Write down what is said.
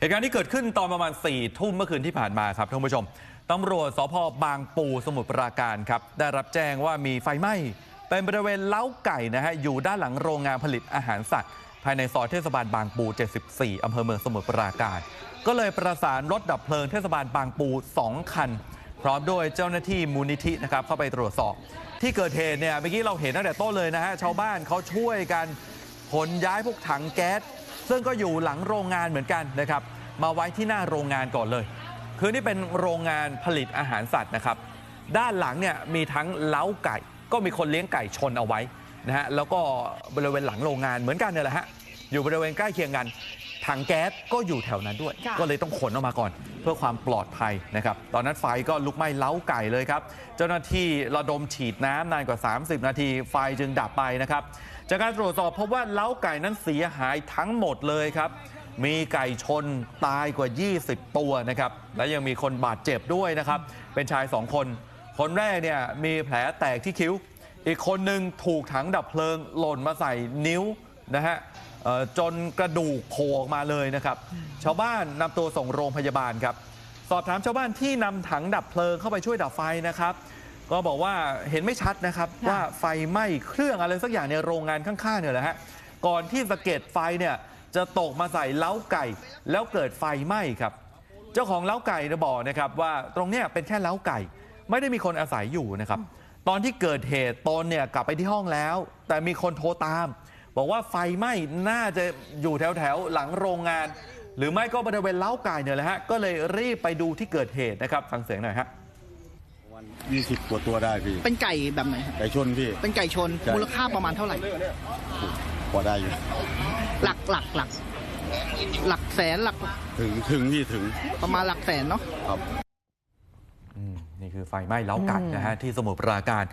เหตุการณ์ที่เกิดขึ้นตอนประมาณ4ี่ทุ่มเมื่อคืนที่ผ่านมาครับท่านผู้ชมตำรวจสพบางปูสมุทรปราการครับได้รับแจ้งว่ามีไฟไหม้เป็นบริเวณเล้าไก่นะฮะอยู่ด้านหลังโรงงานผลิตอาหารสัตว์ ภายในซอยเทศบาลบางปู 74 อำเภอเมืองสมุทรปราการ ก็เลยประสานรถดับเพลิงเทศบาลบางปู 2 คัน พร้อมด้วยเจ้าหน้าที่มูลนิธินะครับเข้าไปตรวจสอบ ที่เกิดเหตุเนี่ยเมื่อกี้เราเห็นตั้งแต่ต้นเลยนะฮะชาวบ้านเขาช่วยกันขนย้ายพวกถังแก๊ส ซึ่งก็อยู่หลังโรงงานเหมือนกันนะครับ มาไว้ที่หน้าโรงงานก่อนเลย คือนี่เป็นโรงงานผลิตอาหารสัตว์นะครับ ด้านหลังเนี่ยมีทั้งเล้าไก่ ก็มีคนเลี้ยงไก่ชนเอาไว้นะฮะแล้วก็บริเวณหลังโรงงานเหมือนกันเนี่ยแหละฮะอยู่บริเวณใกล้เคียงกัน ถังแก๊สก็อยู่แถวนั้นด้วยค่ะก็เลยต้องขนออกมาก่อน เพื่อความปลอดภัยนะครับ ตอนนั้นไฟก็ลุกไหม้เล้าไก่เลยครับ เจ้าหน้าที่ระดมฉีดน้ำนานกว่า 30 นาที ไฟจึงดับไปนะครับ จากการตรวจสอบพบว่าเล้าไก่นั้นเสียหายทั้งหมดเลยครับมีไก่ชนตายกว่า 20 ตัวนะครับ และยังมีคนบาดเจ็บด้วยนะครับ เป็นชาย 2 คน คนแรกเนี่ยมีแผลแตกที่คิ้ว อีกคนหนึ่งถูกถังดับเพลิงหล่นมาใส่นิ้วนะฮะเอ่อ จนกระดูกโผล่ออกมาเลยนะครับ ชาวบ้านนำตัวส่งโรงพยาบาลครับ สอบถามชาวบ้านที่นำถังดับเพลิงเข้าไปช่วยดับไฟนะครับ ก็บอกว่าเห็นไม่ชัดนะครับค่ะว่าไฟไหม้เครื่องอะไรสักอย่างในโรงงานข้างๆเนี่ยแหละฮะก่อนที่สะเก็ดไฟเนี่ยจะตกมาใส่เล้าไก่ แล้วเกิดไฟไหม้ครับ เจ้าของเล้าไก่เนี่ยบอกนะครับว่าตรงเนี้ยเป็นแค่เล้าไก่ ไม่ได้มีคนอาศัยอยู่นะครับ ตอนที่เกิดเหตุตนเนี่ยกลับไปที่ห้องแล้ว แต่มีคนโทรตาม บอกว่าไฟไหม้น่าจะอยู่แถวแถวๆหลังโรงงาน หรือไม่ก็บริเวณเล้าไก่เนี่ยแหละฮะก็เลยรีบไปดูที่เกิดเหตุนะครับฟังเสียงหน่อยฮะวันยี่สิบกว่าตัวได้พี่ เป็นไก่แบบไหนครับไก่ชนพี่ เป็นไก่ชนใช่มูลค่าประมาณเท่าไหร่พอได้อยู่หลักหลักหลัก หลักแสนหลักถึงถึงพี่ถึงประมาณหลักแสนเนาะครับอืมนี่คือไฟไหม้เล้าไก่นะฮะที่สมุทรปราการ